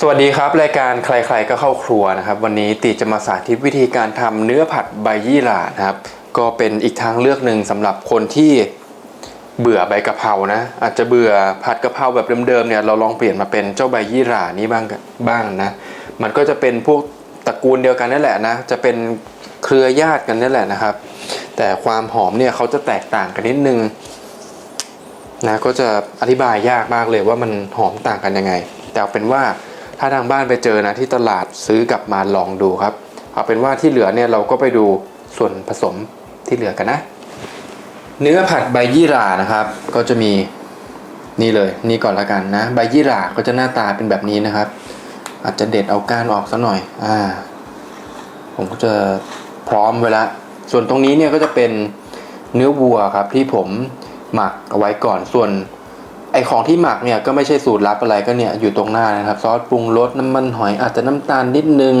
สวัสดีครับ รายการใครๆก็เข้าครัวนะครับ วันนี้ติจะมาสาธิตวิธีการทำเนื้อผัดใบยี่หร่านะครับ ก็เป็นอีกทางเลือกหนึ่งสำหรับคนที่เบื่อใบกะเพรานะ อาจจะเบื่อผัดกะเพราแบบเดิมๆเนี่ยเราลองเปลี่ยนมาเป็นเจ้าใบยี่หร่านี้บ้างนบ้างนะ มันก็จะเป็นพวกตระกูลเดียวกันนั่นแหละนะ จะเป็นเครือญาติกันนั่นแหละนะครับ แต่ความหอมเนี่ยเขาจะแตกต่างกันนิดนึงนะก็จะอธิบายยากมากเลยว่ามันหอมต่างกันยังไง แต่เอาเป็นว่า ถ้าทางบ้านไปเจอนะที่ตลาดซื้อกลับมาลองดูครับ เอาเป็นว่าที่เหลือเนี่ยเราก็ไปดูส่วนผสมที่เหลือกันนะ เนื้อผัดใบยี่หร่านะครับ ก็จะมีนี่เลยนี่ก่อนละกันนะ ใบยี่หร่าก็จะหน้าตาเป็นแบบนี้นะครับ อาจจะเด็ดเอาก้านออกซะหน่อยอ่าผมก็จะพร้อมไว้ละส่วนตรงนี้เนี่ยก็จะเป็นเนื้อวัวครับที่ผมหมักเอาไว้ก่อนส่วน อของที่หมักเนี่ยก็ไม่ใช่สูตรลับอะไรก็เนี่ยอยู่ตรงหน้านะครับซอสปรุงรสน้ำมันหอยอาจจะน้ำตาลนิดนึง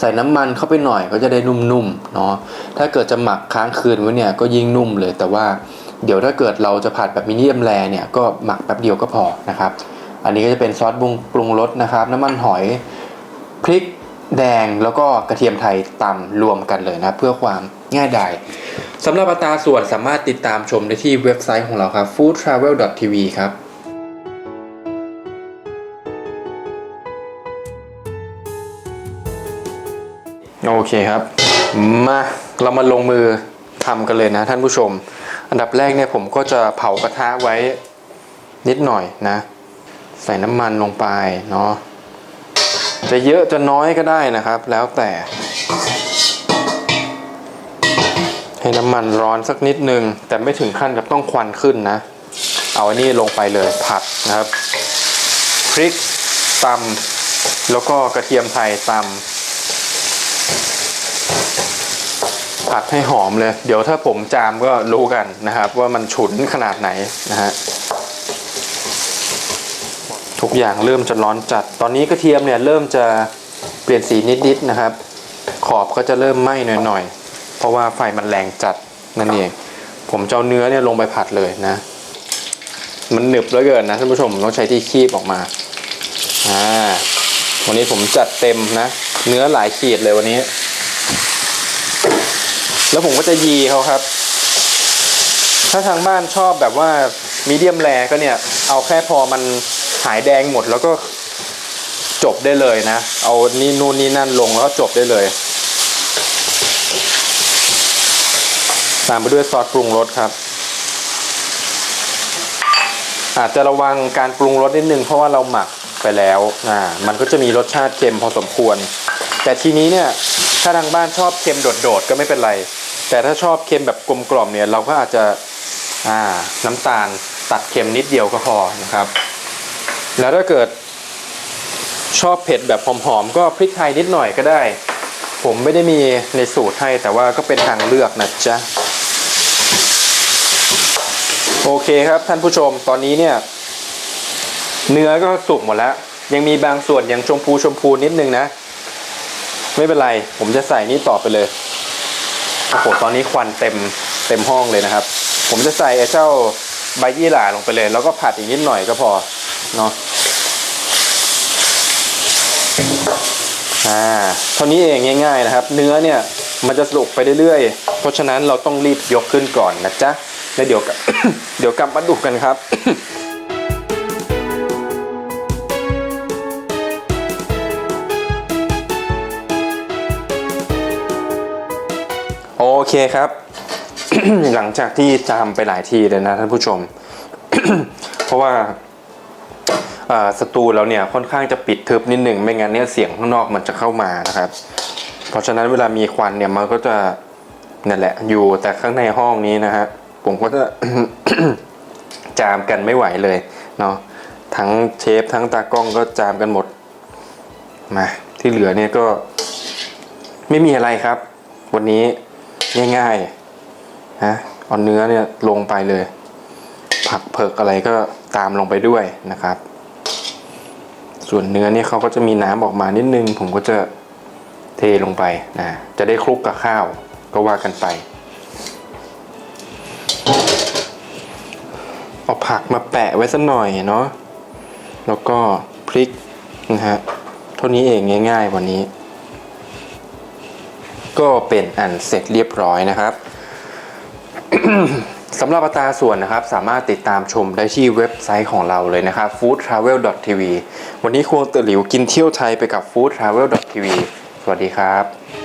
ใส่น้ำมันเข้าไปหน่อยก็จะได้นุ่มๆเนาะถ้าเกิดจะหมักค้างคืนไว้เนี่ยก็ยิ่งนุ่มเลย แต่ว่าเดี๋ยวถ้าเกิดเราจะผัดแบบมินิยมแรเนี่ยก็หมักแป๊บเดียวก็พอนะครับ อันนี้ก็จะเป็นซอสปรุงปรุงรสนะครับ น้ำมันหอยพริกแดงแล้วก็กระเทียมไทยตำรวมกันเลยนะเพื่อความง่ายดายสำหรับอัตราส่วนสามารถติดตามชมได้ที่เว็บไซต์ของเราครับ foodtravel.tv ครับ โอเคครับ มาเรามาลงมือทำกันเลยนะท่านผู้ชม อันดับแรกเนี่ยผมก็จะเผากระทะไว้นิดหน่อยนะ ใส่น้ำมันลงไปเนาะจะเยอะจะน้อยก็ได้นะครับ แล้วแต่ ให้น้ำมันร้อนสักนิดนึง แต่ไม่ถึงขั้นกับต้องควันขึ้นนะ เอาอันนี้ลงไปเลยผัดนะครับพริกตำแล้วก็กระเทียมไทยตำ ผัดให้หอมเลย เดี๋ยวถ้าผมจามก็รู้กันนะครับ ว่ามันฉุนขนาดไหนนะฮะทุกอย่างเริ่มจะร้อนจัด ตอนนี้กระเทียมเนี่ยเริ่มจะเปลี่ยนสีนิดๆนะครับ ขอบก็จะเริ่มไหม้หน่อยๆ เพราะว่าไฟมันแรงจัดนั่นเอง ผมจะเอาเนื้อเนี่ยลงไปผัดเลยนะ มันหนึบเหลือเกินนะท่านผู้ชมต้องใช้ที่คีบออกมา อ่า วันนี้ผมจัดเต็มนะ เนื้อหลายขีดเลยวันนี้ แล้วผมก็จะยีเขาครับ ถ้าทางบ้านชอบแบบว่ามีเดียมแรก็เนี่ย เอาแค่พอมันหายแดงหมดแล้วก็จบได้เลยนะ เอานี่นู่นนี่นั่นลงแล้วก็จบได้เลย ตามไปด้วยซอสปรุงรสครับ อาจจะระวังการปรุงรสนิดนึงเพราะว่าเราหมักไปแล้วอ่ามันก็จะมีรสชาติเค็มพอสมควร แต่ทีนี้เนี่ยถ้าทางบ้านชอบเค็มโดดๆก็ไม่เป็นไร แต่ถ้าชอบเค็มแบบกลมกล่อมเนี่ยเราก็อาจจะอ่าน้ำตาลตัดเค็มนิดเดียวก็พอนะครับ แล้วถ้าเกิดชอบเผ็ดแบบหอมๆ ก็พริกไทยนิดหน่อยก็ได้ ผมไม่ได้มีในสูตรให้แต่ว่าก็เป็นทางเลือกนะจ๊ะ โอเคครับท่านผู้ชมตอนนี้เนี่ย เนื้อก็สุกหมดแล้ว ยังมีบางส่วนยังชมพูชมพูนิดนึงนะ ไม่เป็นไร ผมจะใส่นี่ต่อไปเลย โอ้โหตอนนี้ควันเต็มเต็มห้องเลยนะครับ ผมจะใส่ไอ้เจ้าใบยี่หร่าลงไปเลย แล้วก็ผัดอีกนิดหน่อยก็พอเนาะอ่าเท่านี้เองง่าย ๆนะครับ เนื้อเนี่ยมันจะสุกไปเรื่อยๆ เพราะฉะนั้นเราต้องรีบยกขึ้นก่อนนะจ๊ะแล้วเดี๋ยว เดี๋ยวกลับมาดูกันครับ เคครับ หลังจากที่จามไปหลายทีเลยนะท่านผู้ชม เพราะว่าอ่าสตูเราเนี่ยค่อนข้างจะปิดทึบนิดหนึ่งไม่งั้นเนี่ยเสียงข้างนอกมันจะเข้ามานะครับ เพราะฉะนั้นเวลามีควันเนี่ยมันก็จะนั่นแหละ อยู่แต่ข้างในห้องนี้นะฮะผมก็จะจามกันไม่ไหวเลยเนาะทั้งเชฟทั้งตากล้องก็จามกันหมดมาที่เหลือเนี่ยก็ไม่มีอะไรครับ วันนี้ ง่ายๆนะเอาเนื้อเนี่ยลงไปเลย ผักเผือกอะไรก็ตามลงไปด้วยนะครับ ส่วนเนื้อเนี่ยเขาก็จะมีน้ำออกมานิดนึง ผมก็จะเทลงไปนะจะได้คลุกกับข้าวก็ว่ากันไปเอาผักมาแปะไว้สักหน่อยเนาะแล้วก็พริกนะฮะเท่านี้เองง่ายๆวันนี้ ก็เป็นอันเสร็จเรียบร้อยนะครับสำหรับอัตราส่วนนะครับสามารถติดตามชมได้ที่เว็บไซต์ของเราเลยนะครับ foodtravel.tv วันนี้ควงเตอหลิวกินเที่ยวไทยไปกับ foodtravel.tv สวัสดีครับ